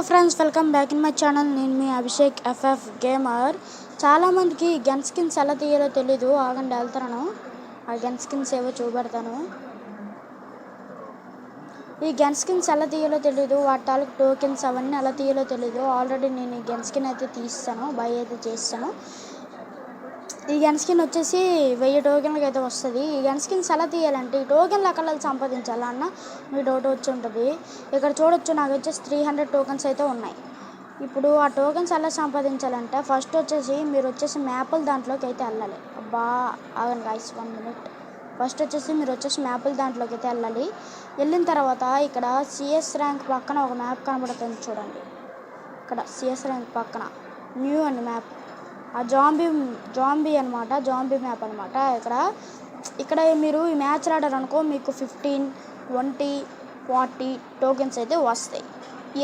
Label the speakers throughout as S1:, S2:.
S1: Hello friends welcome back in my channel. నేను మీ Abhishek FF gamer. చాలామందికి గన్ స్కిన్స్ ఎలా తీయాలో తెలీదు. ఆగండి వెళ్తాను. ఆ గన్ స్కిన్స్ ఏవో చూపెడతాను. ఈ గన్ స్కిన్స్ ఎలా తీయాలో తెలీదు. వాటి టోకెన్స్ అవన్నీ ఎలా తీయాలో తెలీదు. ఆల్రెడీ నేను ఈ గన్ స్కిన్ అయితే తీస్తాను. బై అయితే చేస్తాను. ఈ గన్ స్కిన్ వచ్చేసి వెయ్యి టోకెన్లకి అయితే వస్తుంది. ఈ గన్ స్కిన్స్ ఎలా తీయాలంటే ఈ టోకెన్లు అక్కడ సంపాదించాలన్న మీ డౌట్ వచ్చి ఉంటుంది. ఇక్కడ చూడొచ్చు నాకు వచ్చేసి త్రీ హండ్రెడ్ టోకెన్స్ అయితే ఉన్నాయి. ఇప్పుడు ఆ టోకెన్స్ ఎలా సంపాదించాలంటే ఫస్ట్ వచ్చేసి మీరు వచ్చేసి మ్యాపుల దాంట్లోకి అయితే వెళ్ళాలి. అబ్బా ఆగండి గాయస్ వన్ మినిట్ ఫస్ట్ వచ్చేసి మీరు వచ్చేసి మ్యాపుల దాంట్లోకి అయితే వెళ్ళాలి. వెళ్ళిన తర్వాత ఇక్కడ సిఎస్ ర్యాంక్ పక్కన ఒక మ్యాప్ కనబడుతుంది చూడండి. ఇక్కడ సిఎస్ ర్యాంక్ పక్కన. న్యూ అండి మ్యాప్ ఆ జాంబీ జాంబీ అనమాట జాంబీ మ్యాప్ అనమాట ఇక్కడ ఇక్కడ మీరు ఈ మ్యాచ్ ఆడారు అనుకో మీకు ఫిఫ్టీన్ ట్వంటీ ఫార్టీ టోకెన్స్ అయితే వస్తాయి.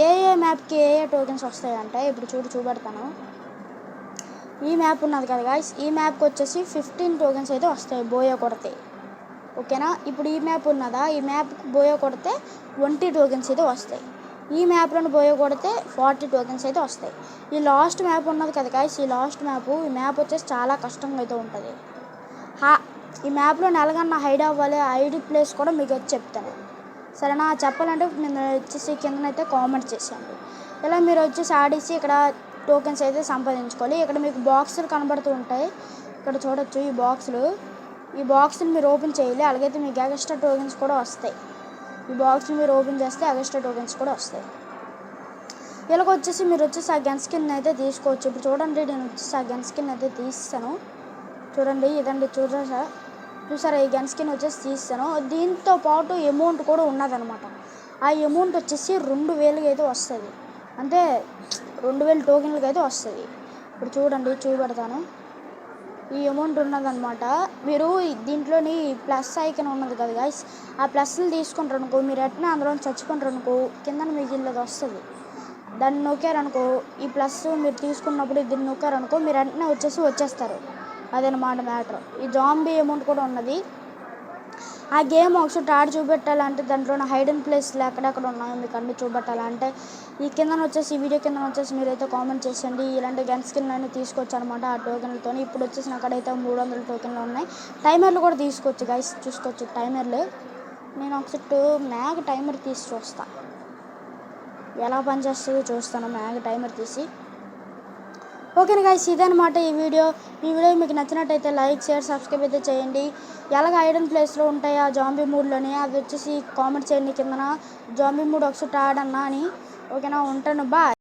S1: ఏ ఏ మ్యాప్కి ఏ ఏ టోకెన్స్ వస్తాయి అంటే ఇప్పుడు చూడు చూపెడతాను. ఈ మ్యాప్ ఉన్నది కదా గాయస్ ఈ మ్యాప్కి వచ్చేసి ఫిఫ్టీన్ టోకెన్స్ అయితే వస్తాయి బోయో కొడితే. ఓకేనా? ఇప్పుడు ఈ మ్యాప్ ఉన్నదా? ఈ మ్యాప్ బోయో కొడితే ట్వంటీ టోకెన్స్ అయితే వస్తాయి. ఈ మ్యాప్లను పోయకూడితే ఫార్టీ టోకెన్స్ అయితే వస్తాయి. ఈ లాస్ట్ మ్యాప్ ఉన్నది కదా గాయస్ ఈ లాస్ట్ మ్యాప్ ఈ మ్యాప్ వచ్చేసి చాలా కష్టంగా అయితే ఉంటుంది. హా ఈ మ్యాప్లో నెలగన్నా హైడ్ అవ్వాలి ఐడి ప్లేస్ కూడా మీకు వచ్చి చెప్తాను. సరేనా? చెప్పాలంటే నేను వచ్చేసి కిందనైతే కామెంట్ చేశాను. ఇలా మీరు వచ్చేసి ఆడేసి ఇక్కడ టోకెన్స్ అయితే సంపాదించుకోవాలి. ఇక్కడ మీకు బాక్సులు కనబడుతూ ఉంటాయి. ఇక్కడ చూడొచ్చు ఈ బాక్సులు ఈ బాక్స్ని మీరు ఓపెన్ చేయాలి. అలాగైతే మీకు ఎక్స్ట్రా టోకెన్స్ కూడా వస్తాయి. ఈ బాక్స్ని మీరు ఓపెన్ చేస్తే ఎక్స్ట్రా టోకెన్స్ కూడా వస్తాయి. ఇలాగ వచ్చేసి మీరు వచ్చేసి ఆ గన్ స్కిన్ అయితే తీసుకోవచ్చు. ఇప్పుడు చూడండి నేను వచ్చేసి ఆ గన్ స్కిన్ అయితే తీస్తాను. చూడండి ఇదండి చూసారా? చూసారా ఈ గన్ స్కిన్ వచ్చేసి తీస్తాను. దీంతో పాటు అమౌంట్ కూడా ఉన్నదనమాట ఆ అమౌంట్ వచ్చేసి రెండు వేలకి అయితే వస్తుంది. అంటే రెండు వేల టోకెన్లకి అయితే వస్తుంది. ఇప్పుడు చూడండి చూపెడతాను. ఈ అమౌంట్ ఉన్నదనమాట మీరు దీంట్లోని ప్లస్ ఐకన్ ఉన్నది కదా గాయస్ ఆ ప్లస్ని తీసుకుంటారు అనుకో మీరు ఎట్లా అందులో చచ్చుకుంటారు అనుకో కింద మిగిలినది వస్తుంది. దాన్ని నొక్కారనుకో ఈ ప్లస్ మీరు తీసుకున్నప్పుడు దీన్ని నొక్కారనుకో మీరు వెంటనే వచ్చేసి వచ్చేస్తారు. అదనమాట మ్యాటర్ ఈ జాంబీ అమౌంట్ కూడా ఉన్నది. ఆ గేమ్ ఒకసారి ఆడి చూపెట్టాలంటే దాంట్లో హైడ్ అండ్ ప్లేస్లు ఎక్కడెక్కడ ఉన్నాయో మీకు అన్ని చూపెట్టాలంటే ఈ కింద వచ్చేసి ఈ వీడియో కింద వచ్చేసి మీరైతే కామెంట్ చేసండి ఇలాంటి గన్ స్కిన్లు అయినా తీసుకోవచ్చు అనమాట ఆ టోకెన్లతో ఇప్పుడు వచ్చేసి అక్కడైతే మూడు వందల టోకెన్లు ఉన్నాయి. టైమర్లు కూడా తీసుకోవచ్చు గైస్ చూసుకోవచ్చు టైమర్లు నేను ఒకసారి మ్యాగ్ టైమర్ తీసి చూస్తాను ఎలా పనిచేస్తుందో చూస్తాను. మ్యాగ్ టైమర్ తీసి. ఓకేనా గైస్ ఇదనమాట ఈ వీడియో. ఈ వీడియో మీకు నచ్చినట్టయితే లైక్ షేర్ సబ్స్క్రైబ్ అయితే చేయండి. ఎలాగ ఐడన్ ప్లేస్లో ఉంటాయి ఆ జాంబీ మూడ్లోని అది వచ్చేసి కామెంట్ చేయండి కిందన. జాంబీ మూడ్ ఒకసారి ఆడన్నా అని. ఓకేనా ఉంటాను. బాయ్